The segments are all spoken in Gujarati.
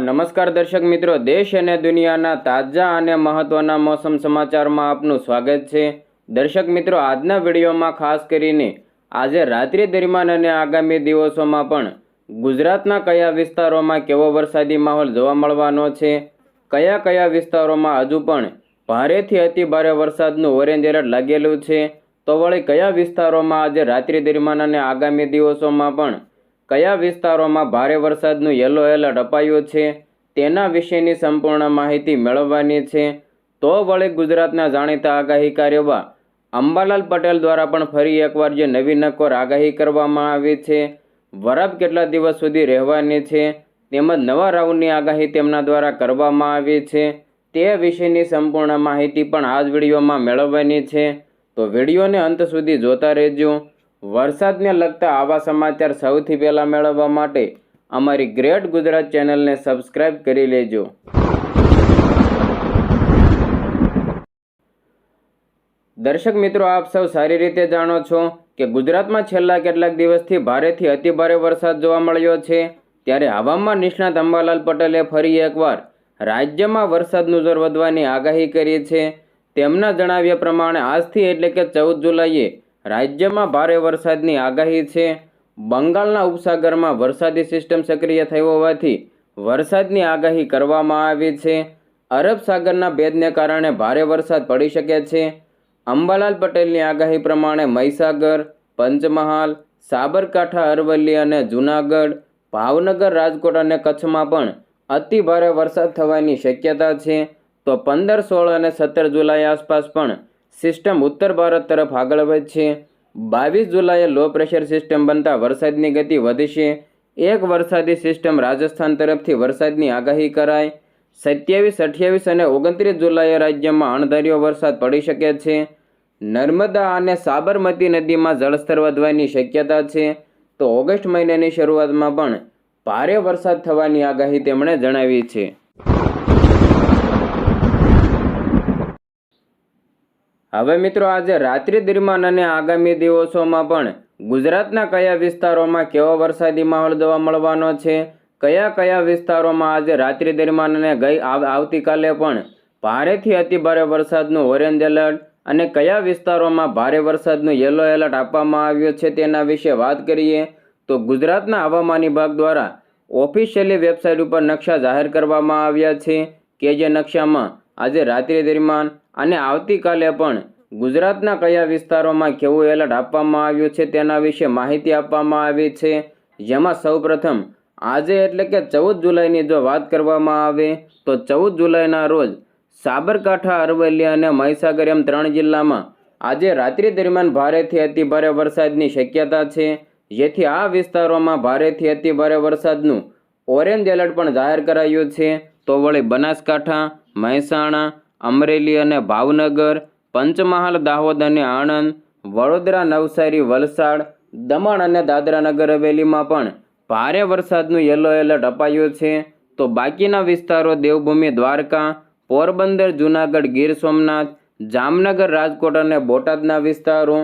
નમસ્કાર દર્શક મિત્રો, દેશ અને દુનિયાના તાજા અને મહત્વના મોસમ સમાચારમાં આપનું સ્વાગત છે. દર્શક મિત્રો, આજના વિડીયોમાં ખાસ કરીને આજે રાત્રિ દરમિયાન અને આગામી દિવસોમાં પણ ગુજરાતના કયા વિસ્તારોમાં કેવો વરસાદી માહોલ જોવા મળવાનો છે? કયા કયા વિસ્તારોમાં હજુ પણ ભારેથી અતિભારે વરસાદનું ઓરેન્જ એલર્ટ લાગેલું છે? તો વળી કયા વિસ્તારોમાં આજે રાત્રિ દરમિયાન અને આગામી દિવસોમાં પણ કયા વિસ્તારોમાં ભારે વરસાદનું યલો એલર્ટ અપાયું છે, તેના વિશેની સંપૂર્ણ માહિતી મેળવવાની છે. તો વળી ગુજરાતના જાણીતા આગાહીકાર એવા અંબાલાલ પટેલ દ્વારા પણ ફરી એકવાર જે નવી નકોર આગાહી કરવામાં આવી છે વરાપ કેટલા દિવસ સુધી રહેવાની છે, તેમજ નવા રાઉન્ડની આગાહી તેમના દ્વારા કરવામાં આવી છે, તે વિશેની સંપૂર્ણ માહિતી પણ આ જ વિડીયોમાં મેળવવાની છે. તો વિડીયોને અંત સુધી જોતા રહેજો. વરસાદને લગતા આવા સમાચાર સૌથી પહેલાં મેળવવા માટે અમારી ગ્રેટ ગુજરાત ચેનલને સબસ્ક્રાઈબ કરી લેજો. દર્શક મિત્રો, આપ સૌ સારી રીતે જાણો છો કે ગુજરાતમાં છેલ્લા કેટલાક દિવસથી ભારેથી અતિભારે વરસાદ જોવા મળ્યો છે. ત્યારે હવામાન નિષ્ણાત અંબાલાલ પટેલે ફરી એકવાર રાજ્યમાં વરસાદનું જોર વધવાની આગાહી કરી છે. તેમના જણાવ્યા પ્રમાણે, આજથી એટલે કે ચૌદ જુલાઈએ રાજ્યમાં ભારે વરસાદની આગાહી છે. બંગાળના ઉપસાગરમાં વરસાદી સિસ્ટમ સક્રિય થઈ હોવાથી વરસાદની આગાહી કરવામાં આવી છે. અરબ સાગરના ભેદને કારણે ભારે વરસાદ પડી શકે છે. અંબાલાલ પટેલની આગાહી પ્રમાણે મહીસાગર, પંચમહાલ, સાબરકાંઠા, અરવલ્લી અને જૂનાગઢ, ભાવનગર, રાજકોટ અને કચ્છમાં પણ અતિ ભારે વરસાદ થવાની શક્યતા છે. તો પંદર, સોળ અને સત્તર જુલાઈ આસપાસ પણ સિસ્ટમ ઉત્તર ભારત તરફ આગળ વધશે. બાવીસ જુલાઈએ લો પ્રેશર સિસ્ટમ બનતા વરસાદની ગતિ વધશે. એક વરસાદી સિસ્ટમ રાજસ્થાન તરફથી વરસાદની આગાહી કરાય સત્યાવીસ, અઠ્યાવીસ અને ઓગણત્રીસ જુલાઈએ રાજ્યમાં અણધાર્યો વરસાદ પડી શકે છે. નર્મદા અને સાબરમતી નદીમાં જળસ્તર વધવાની શક્યતા છે. તો ઓગસ્ટ મહિનાની શરૂઆતમાં પણ ભારે વરસાદ થવાની આગાહી તેમણે જણાવી છે. હવે મિત્રો આજે રાત્રિ દરમિયાન અને આગામી દિવસોમાં પણ ગુજરાતના કયા વિસ્તારોમાં કેવો વરસાદી માહોલ જોવા મળવાનો છે, કયા કયા વિસ્તારોમાં આજે રાત્રિ દરમિયાન અને ગઈ આવ- આવતીકાલે પણ ભારેથી અતિભારે વરસાદનું ઓરેન્જ એલર્ટ અને કયા વિસ્તારોમાં ભારે વરસાદનું યલો એલર્ટ આપવામાં આવ્યું છે તેના વિશે વાત કરીએ, તો ગુજરાતના હવામાન વિભાગ દ્વારા ઓફિશિયલી વેબસાઇટ ઉપર નકશા જાહેર કરવામાં આવ્યા છે કે જે નકશામાં આજે રાત્રિ દરમિયાન અને આવતીકાલે પણ ગુજરાતના કયા વિસ્તારોમાં કેવું એલર્ટ આપવામાં આવ્યું છે તેના વિશે માહિતી આપવામાં આવી છે. જેમાં સૌપ્રથમ, આજે એટલે કે ચૌદ જુલાઈની જો વાત કરવામાં આવે, તો ચૌદ જુલાઈના રોજ સાબરકાંઠા, અરવલ્લી અને મહીસાગર એમ ત્રણ જિલ્લામાં આજે રાત્રિ દરમિયાન ભારેથી અતિભારે વરસાદની શક્યતા છે. જેથી આ વિસ્તારોમાં ભારેથી અતિભારે વરસાદનું ઓરેન્જ એલર્ટ પણ જાહેર કરાયું છે. તો વળી બનાસકાંઠા, મહેસાણા અમરેલી અને ભાવનગર, પંચમહાલ, દાહોદ અને આણંદ, વડોદરા, નવસારી, વલસાડ, દમણ અને દાદરા નગર હવેલીમાં પણ ભારે વરસાદનું યલો એલર્ટ અપાયું છે. તો બાકીના વિસ્તારો દેવભૂમિ, દ્વારકા, પોરબંદર, જૂનાગઢ, ગીર સોમનાથ, જામનગર, રાજકોટ અને બોટાદના વિસ્તારો,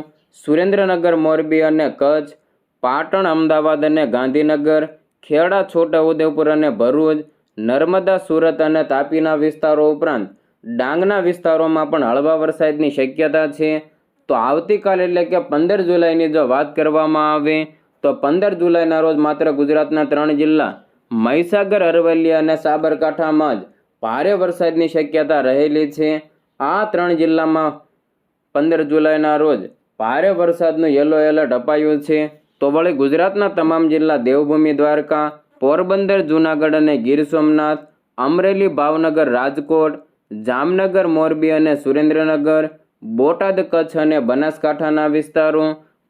સુરેન્દ્રનગર, મોરબી અને કચ્છ, પાટણ, અમદાવાદ અને ગાંધીનગર, ખેડા છોટાઉદેપુર અને ભરૂચ, નર્મદા, સુરત અને તાપીના વિસ્તારો ઉપરાંત ડાંગના વિસ્તારોમાં પણ હળવા વરસાદની શક્યતા છે. તો આવતીકાલ એટલે કે પંદર જુલાઈની જો વાત કરવામાં આવે, તો પંદર જુલાઈના રોજ માત્ર ગુજરાતના ત્રણ જિલ્લા, મહીસાગર, અરવલ્લી અને સાબરકાંઠામાં જ ભારે વરસાદની શક્યતા રહેલી છે. આ ત્રણ જિલ્લામાં પંદર જુલાઈના રોજ ભારે વરસાદનું યલો એલર્ટ અપાયું છે. તો વળી ગુજરાતના તમામ જિલ્લા દેવભૂમિ દ્વારકા, પોરબંદર, જૂનાગઢ અને ગીર સોમનાથ, અમરેલી, ભાવનગર, રાજકોટ જામનગર, મોરબી અને સુરેન્દ્રનગર, બોટાદ, કચ્છ અને બનાસકાંઠાના વિસ્તારો,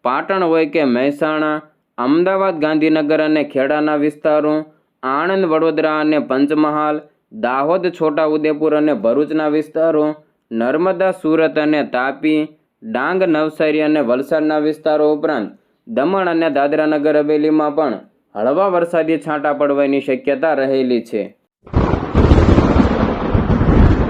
પાટણ હોય કે મહેસાણા, અમદાવાદ, ગાંધીનગર અને ખેડાના વિસ્તારો, આણંદ, વડોદરા અને પંચમહાલ, દાહોદ, છોટાઉદેપુર અને ભરૂચના વિસ્તારો, નર્મદા, સુરત અને તાપી, ડાંગ, નવસારી અને વલસાડના વિસ્તારો ઉપરાંત દમણ અને દાદરા નગર હવેલીમાં પણ હળવા વરસાદી છાંટા પડવાની શક્યતા રહેલી છે.